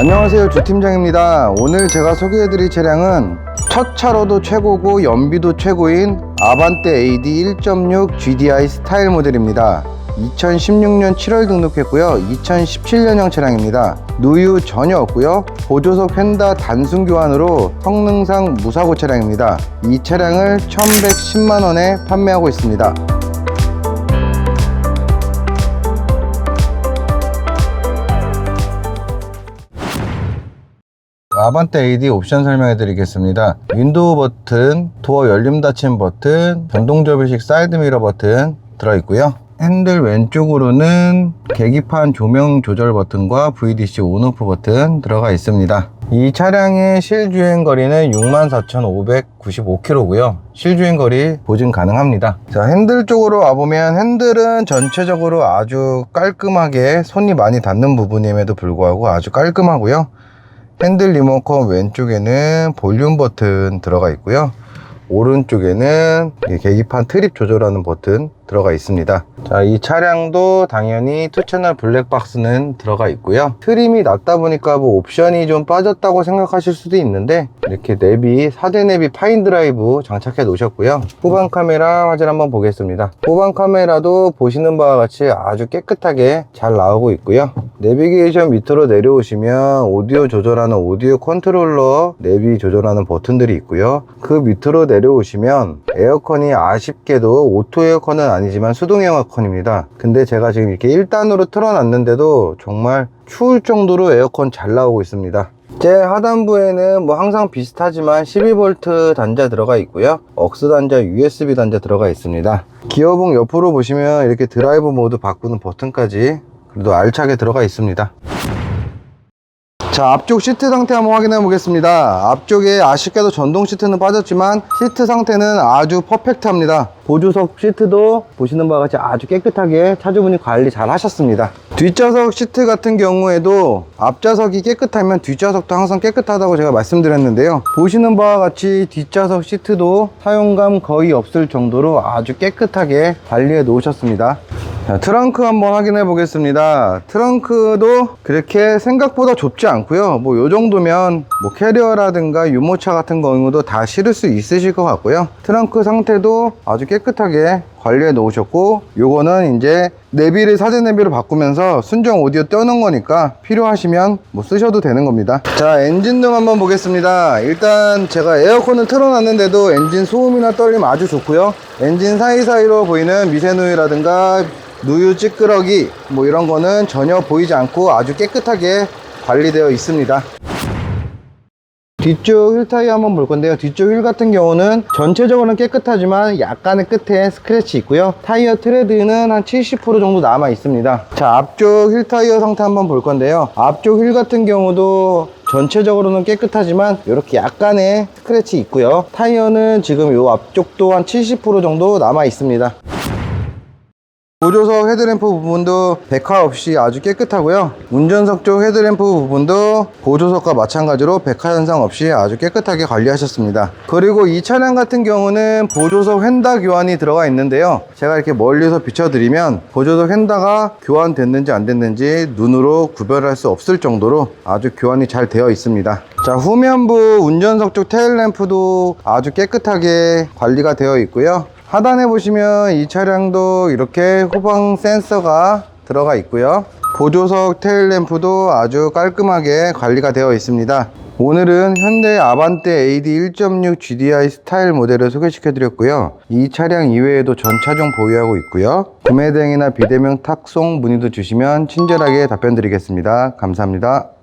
안녕하세요 주팀장입니다. 오늘 제가 소개해드릴 차량은 첫 차로도 최고고 연비도 최고인 아반떼 AD 1.6 GDI 스타일 모델입니다. 2016년 7월 등록했고요. 2017년형 차량입니다. 누유 전혀 없고요. 보조석 휀다 단순 교환으로 성능상 무사고 차량입니다. 이 차량을 1110만원에 판매하고 있습니다 아반떼 AD 옵션 설명해 드리겠습니다. 윈도우 버튼, 도어 열림 닫힘 버튼, 전동 접이식 사이드 미러 버튼 들어있고요. 핸들 왼쪽으로는 계기판 조명 조절 버튼과 VDC 온오프 버튼 들어가 있습니다. 이 차량의 실주행 거리는 64,595km고요. 실주행 거리 보증 가능합니다. 자, 핸들 쪽으로 와보면 핸들은 전체적으로 아주 깔끔하게 손이 많이 닿는 부분임에도 불구하고 아주 깔끔하고요. 핸들 리모컨 왼쪽에는 볼륨 버튼 들어가 있고요. 오른쪽에는 이 계기판 트립 조절하는 버튼 들어가 있습니다. 자, 이 차량도 당연히 투채널 블랙박스는 들어가 있고요. 트림이 낮다 보니까 뭐 옵션이 좀 빠졌다고 생각하실 수도 있는데 이렇게 내비, 4대 내비 파인 드라이브 장착해 놓으셨고요. 후방 카메라 화질 한번 보겠습니다. 후방 카메라도 보시는 바와 같이 아주 깨끗하게 잘 나오고 있고요. 내비게이션 밑으로 내려오시면 오디오 조절하는 오디오 컨트롤러 내비 조절하는 버튼들이 있고요. 그 밑으로 내려오시면 에어컨이 아쉽게도 오토 에어컨은 아니지만 수동 에어컨입니다. 근데 제가 지금 이렇게 1단으로 틀어놨는데도 정말 추울 정도로 에어컨 잘 나오고 있습니다. 제 하단부에는 뭐 항상 비슷하지만 12V 단자 들어가 있고요. 억스 단자, USB 단자 들어가 있습니다. 기어봉 옆으로 보시면 이렇게 드라이브 모드 바꾸는 버튼까지 그래도 알차게 들어가 있습니다. 자 앞쪽 시트 상태 한번 확인해 보겠습니다. 앞쪽에 아쉽게도 전동 시트는 빠졌지만 시트 상태는 아주 퍼펙트합니다. 보조석 시트도 보시는 바와 같이 아주 깨끗하게 차주분이 관리 잘 하셨습니다. 뒷좌석 시트 같은 경우에도 앞좌석이 깨끗하면 뒷좌석도 항상 깨끗하다고 제가 말씀드렸는데요. 보시는 바와 같이 뒷좌석 시트도 사용감 거의 없을 정도로 아주 깨끗하게 관리해 놓으셨습니다 자, 트렁크 한번 확인해 보겠습니다. 트렁크도 그렇게 생각보다 좁지 않고요. 뭐 요 정도면 뭐 캐리어라든가 유모차 같은 경우도 다 실을 수 있으실 것 같고요. 트렁크 상태도 아주 깨끗하게 관리해 놓으셨고 요거는 이제 내비를 사전 내비로 바꾸면서 순정 오디오 떼어놓은 거니까 필요하시면 뭐 쓰셔도 되는 겁니다. 자 엔진 등 한번 보겠습니다. 일단 제가 에어컨을 틀어놨는데도 엔진 소음이나 떨림 아주 좋고요. 엔진 사이사이로 보이는 미세누이라든가 누유 찌끄러기 뭐 이런 거는 전혀 보이지 않고 아주 깨끗하게 관리되어 있습니다 뒤쪽 휠 타이어 한번 볼 건데요. 뒤쪽 휠 같은 경우는 전체적으로는 깨끗하지만 약간의 끝에 스크래치 있고요. 타이어 트레드는 한 70% 정도 남아 있습니다. 자 앞쪽 휠 타이어 상태 한번 볼 건데요. 앞쪽 휠 같은 경우도 전체적으로는 깨끗하지만 이렇게 약간의 스크래치 있고요. 타이어는 지금 이 앞쪽도 한 70% 정도 남아 있습니다 보조석 헤드램프 부분도 백화 없이 아주 깨끗하고요. 운전석 쪽 헤드램프 부분도 보조석과 마찬가지로 백화 현상 없이 아주 깨끗하게 관리하셨습니다. 그리고 이 차량 같은 경우는 보조석 휀다 교환이 들어가 있는데요. 제가 이렇게 멀리서 비춰드리면 보조석 휀다가 교환됐는지 안 됐는지 눈으로 구별할 수 없을 정도로 아주 교환이 잘 되어 있습니다. 자 후면부 운전석 쪽 테일램프도 아주 깨끗하게 관리가 되어 있고요 하단에 보시면 이 차량도 이렇게 후방 센서가 들어가 있고요. 보조석 테일램프도 아주 깔끔하게 관리가 되어 있습니다. 오늘은 현대 아반떼 AD 1.6 GDI 스타일 모델을 소개시켜 드렸고요. 이 차량 이외에도 전 차종 보유하고 있고요. 구매 대행이나 비대면 탁송 문의도 주시면 친절하게 답변 드리겠습니다. 감사합니다